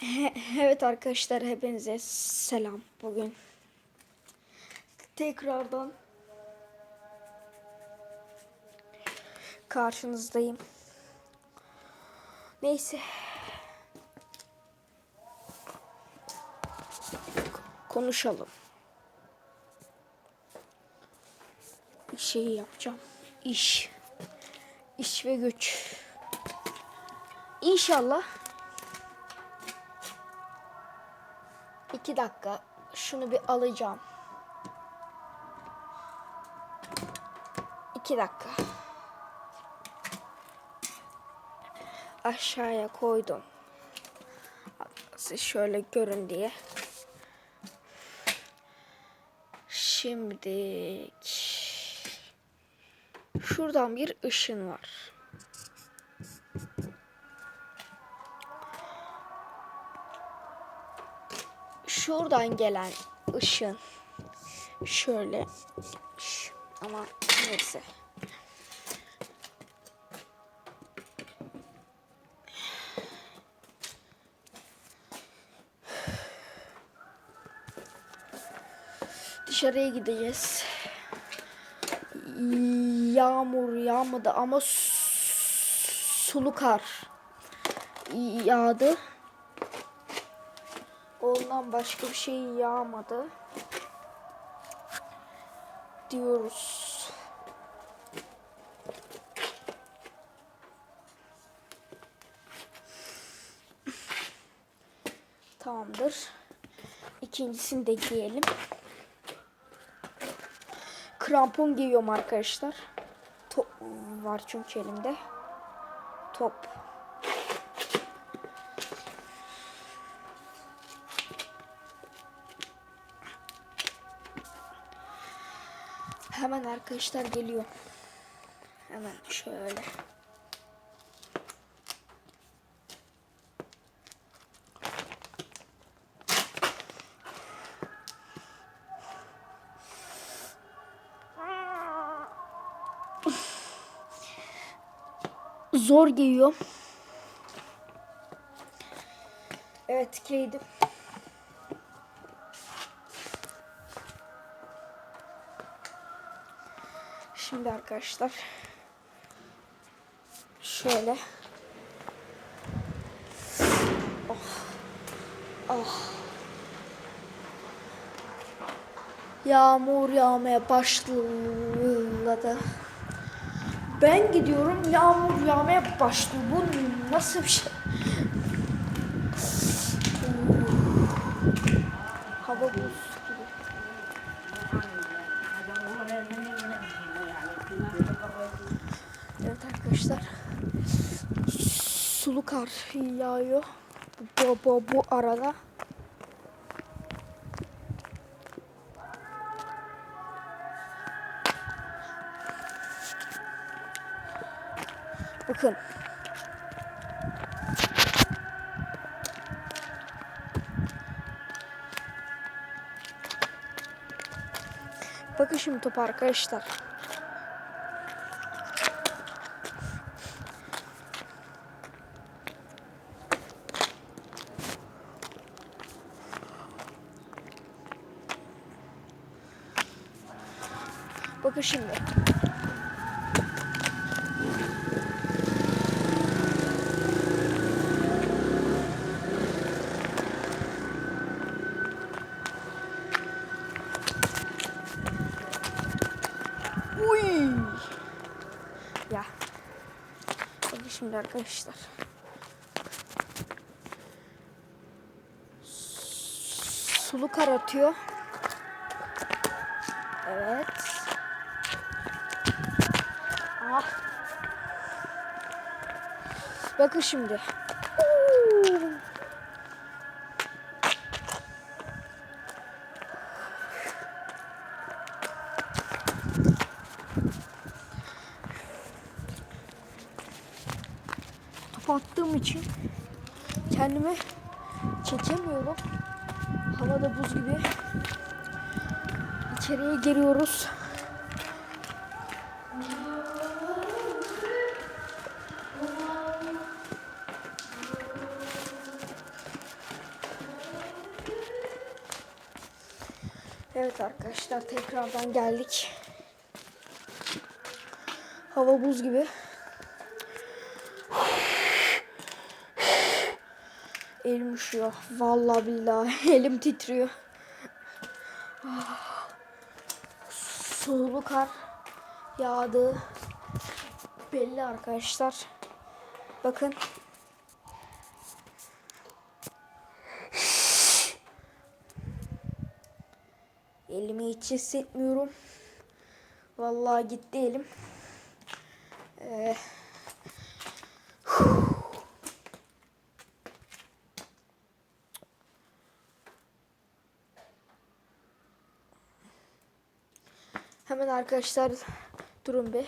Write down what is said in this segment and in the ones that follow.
Evet arkadaşlar hepinize selam bugün. Tekrardan karşınızdayım. Neyse. Konuşalım. Bir şey yapacağım. İş. İş ve güç. İnşallah İki dakika. Şunu bir alacağım. İki dakika. Aşağıya koydum. Siz şöyle görün diye. Şimdi şuradan bir ışın var. Şuradan gelen ışın şöyle ama neyse. Dışarıya gideceğiz. Yağmur yağmadı ama su- sulu kar yağdı. Ondan başka bir şey yağmadı. Diyoruz. Tamamdır. İkincisini de giyelim. Krampon giyiyorum arkadaşlar. Top var çünkü elimde. Top. Hemen arkadaşlar geliyor. Hemen şöyle. Zor giyiyor. Evet giydim. Şimdi arkadaşlar şöyle oh oh yağmur yağmaya başladı. Ben gidiyorum yağmur yağmaya başlıyor. Bu nasıl bir şey? Hava buz gibi. Evet arkadaşlar. Sulu kar yağıyor. Bu, bu, bu arada. Bakın. Bakın şimdi top arkadaşlar. Bakın şimdi. Uy. Ya. Bakın şimdi arkadaşlar. Sulu kar atıyor. Evet. Ah. Bakın şimdi. Top attığım için kendimi çekemiyorum. Havada buz gibi. İçeriye giriyoruz. Arkadaşlar tekrardan geldik. Hava buz gibi. Elim üşüyor. Vallahi billahi elim titriyor. Sulu kar yağdı. Belli arkadaşlar. Bakın. Elimi hiç hissetmiyorum. Vallahi gitti elim. Ee, hemen arkadaşlar durun bir.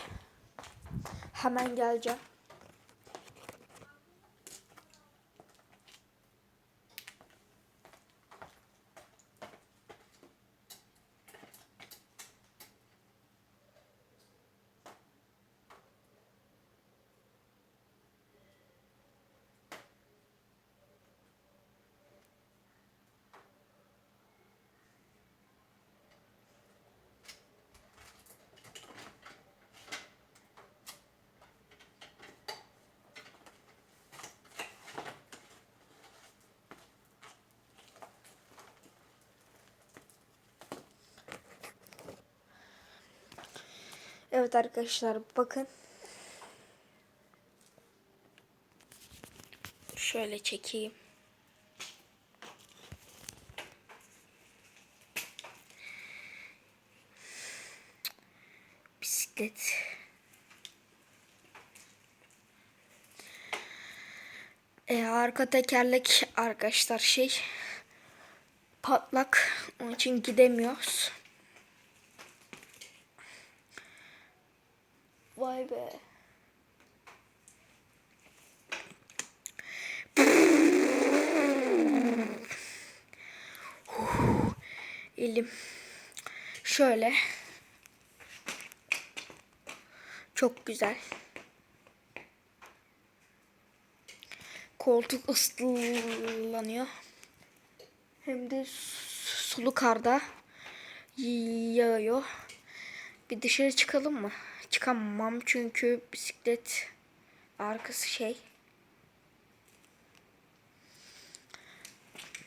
Hemen geleceğim. Evet arkadaşlar bakın. Şöyle çekeyim. Bisiklet. E, arka tekerlek arkadaşlar şey patlak. Onun için gidemiyoruz. Be. Elim. Şöyle. Çok güzel. Koltuk ıslanıyor. Hem de sulu karda yağıyor. Bir dışarı çıkalım mı? Çıkamam çünkü bisiklet arkası şey.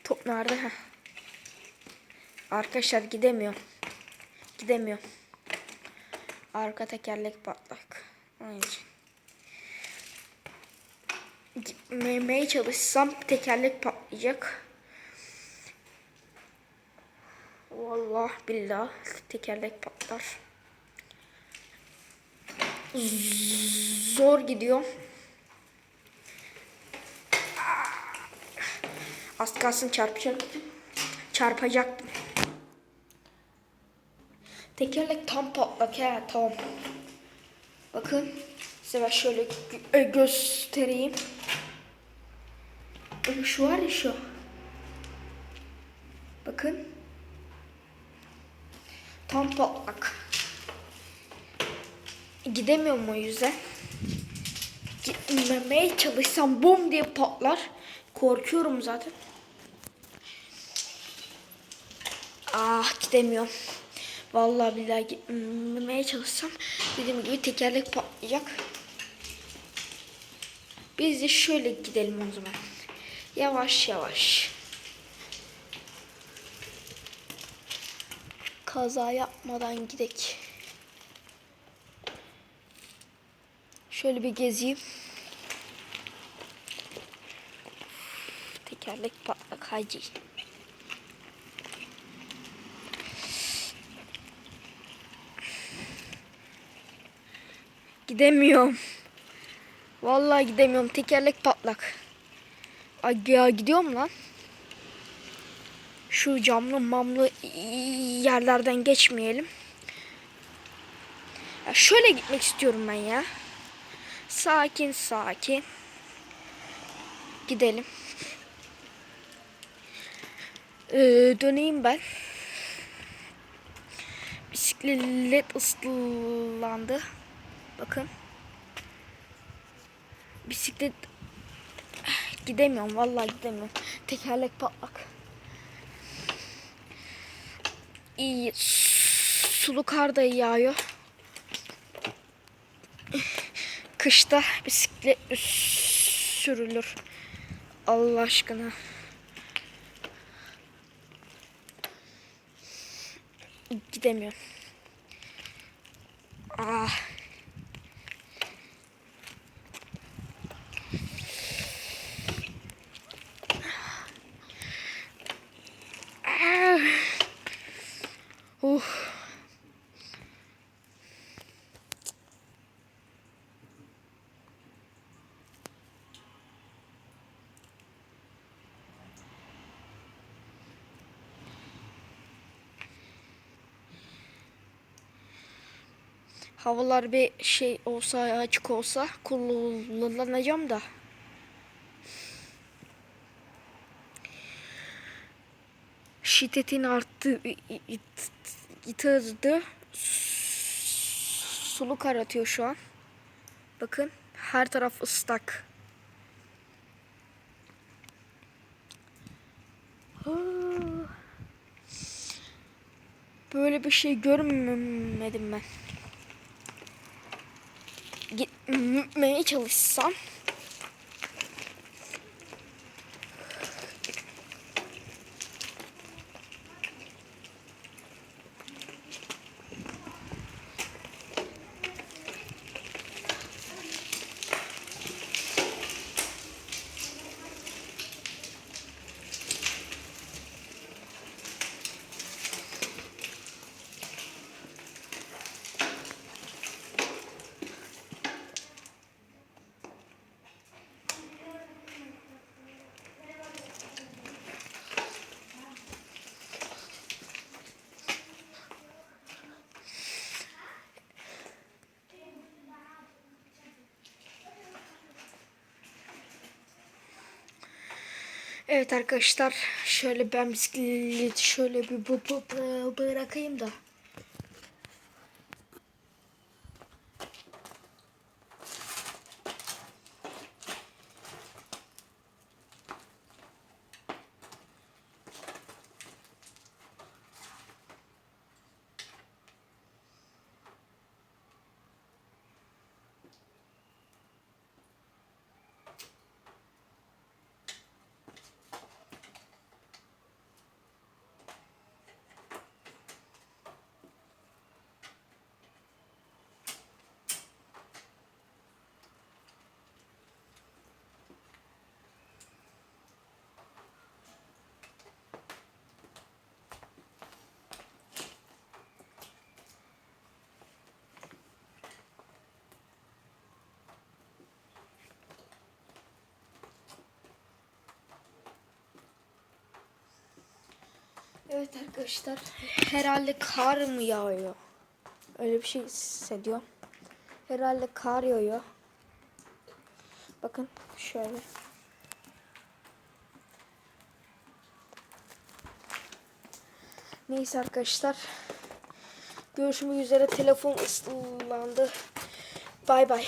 Top nerede? Heh. Arkadaşlar gidemiyorum. Gidemiyorum. Arka tekerlek patlak. Onun için. Gitmemeye çalışsam tekerlek patlayacak. Vallahi billah tekerlek patlar. Zor gidiyor. Az kalsın çarpacaktım. Çarpacaktım. Tekerlek tam patlak he tam. Bakın size şöyle gö- e, göstereyim. Şu var ya şu. Bakın. Tam patlak. Gidemiyorum o yüzden. Gitmemeye çalışsam bom diye patlar. Korkuyorum zaten. Ah gidemiyorum. Vallahi billahi gitmemeye çalışsam dediğim gibi tekerlek patlayacak. Biz de şöyle gidelim o zaman. Yavaş yavaş. Kaza yapmadan gidek. Şöyle bir gezeyim. Tekerlek patlak hacı. Gidemiyorum. Vallahi gidemiyorum. Tekerlek patlak. Ya gidiyorum lan. Şu camlı mamlı yerlerden geçmeyelim. Ya şöyle gitmek istiyorum ben ya. Sakin sakin. Gidelim. Ee, döneyim ben. Bisiklet ıslandı. Bakın. Bisiklet gidemiyorum vallahi gidemiyorum. Tekerlek patlak. iyi sulu kar da yağıyor. Kışta bisiklet sürülür. Allah aşkına. Gidemiyorum. Ah. Havalar bir şey olsa açık olsa kullanacağım da. Şiddetin arttı yitirdi. Sulu kar atıyor şu an. Bakın her taraf ıslak. Böyle bir şey görmedim ben gitmeye çalışsam Evet arkadaşlar şöyle ben bisikleti şöyle bir bu, bu, bırakayım da. Evet arkadaşlar herhalde kar mı yağıyor? Öyle bir şey hissediyorum. Herhalde kar yağıyor. Bakın şöyle. Neyse arkadaşlar. Görüşmek üzere. Telefon ıslandı. Bay bay.